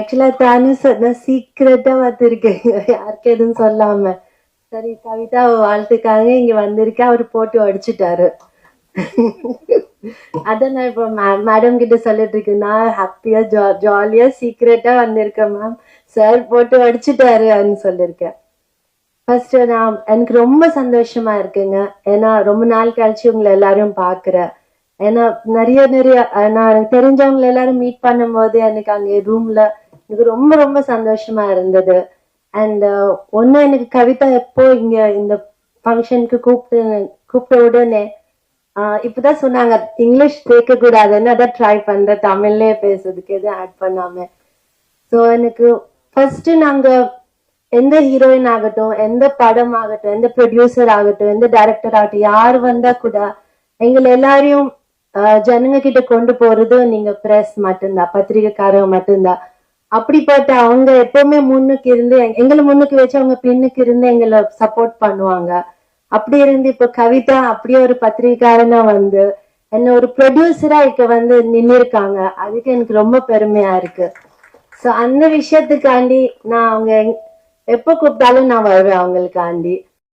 ஆக்சுவலா தானு சொன்ன சீக்கிரட்டா வந்திருக்கேன் யாருக்கு எதுவும் சொல்லாம. சரி கவிதா வாழ்த்துக்காக இங்க வந்திருக்கேன் அவர் போட்டு அடிச்சுட்டாரு. அதான் நான் இப்போ மேடம் கிட்ட சொல்லிட்டு இருக்கேன். நான் ஹாப்பியா ஜா ஜாலியா சீக்கிரட்டா வந்திருக்கேன் மேம் சார் போட்டு அடிச்சுட்டாருன்னு சொல்லியிருக்கேன். ஃபர்ஸ்ட் நான் எனக்கு ரொம்ப சந்தோஷமா இருக்குங்க. ஏன்னா ரொம்ப நாள் கழிச்சு உங்களை எல்லாரும் பாக்குறேன் ஏன்னா நிறைய நிறைய நான் எனக்கு தெரிஞ்சவங்களை எல்லாரும் மீட் பண்ணும்போது எனக்கு அங்க ரூம்ல எனக்கு ரொம்ப ரொம்ப சந்தோஷமா இருந்தது. அண்ட் uh, ஒன்னு எனக்கு கவிதா எப்போ இங்க இந்த ஃபங்க்ஷனுக்கு கூப்பிட்டு கூப்பிட்ட உடனே ஆஹ் இப்பதான் சொன்னாங்க. இங்கிலீஷ் கேட்க கூடாதுன்னு அதான் ட்ரை பண்றேன். தமிழ்லயே பேசுறதுக்கு எதுவும் ஆட் பண்ணாம. ஸோ எனக்கு ஃபர்ஸ்ட் நாங்க எந்த ஹீரோயின் ஆகட்டும் எந்த படம் ஆகட்டும் எந்த ப்ரொடியூசர் ஆகட்டும் எந்த டைரக்டர் ஆகட்டும் யார் வந்தா கூட எங்களை எல்லாரையும் ஜனங்க கிட்ட கொண்டு போறது நீங்க பிரஸ் மட்டும்தான் பத்திரிகைக்காரங்க மட்டும்தான். அப்படிப்பட்ட அவங்க எப்பவுமே முன்னுக்கு இருந்து எங்களை முன்னுக்கு வச்சு அவங்க பின்னுக்கு இருந்து எங்களை சப்போர்ட் பண்ணுவாங்க. அப்படி இருந்து இப்ப கவிதா அப்படியே ஒரு பத்திரிகாரனா வந்து என்ன ஒரு ப்ரொடியூசரா இப்ப வந்து நின்னுருக்காங்க. அதுக்கு எனக்கு ரொம்ப பெருமையா இருக்கு. சோ அந்த விஷயத்துக்காண்டி நான் அவங்க எப்ப கூப்பிட்டாலும் நான் வருவேன் அவங்களுக்காண்டி.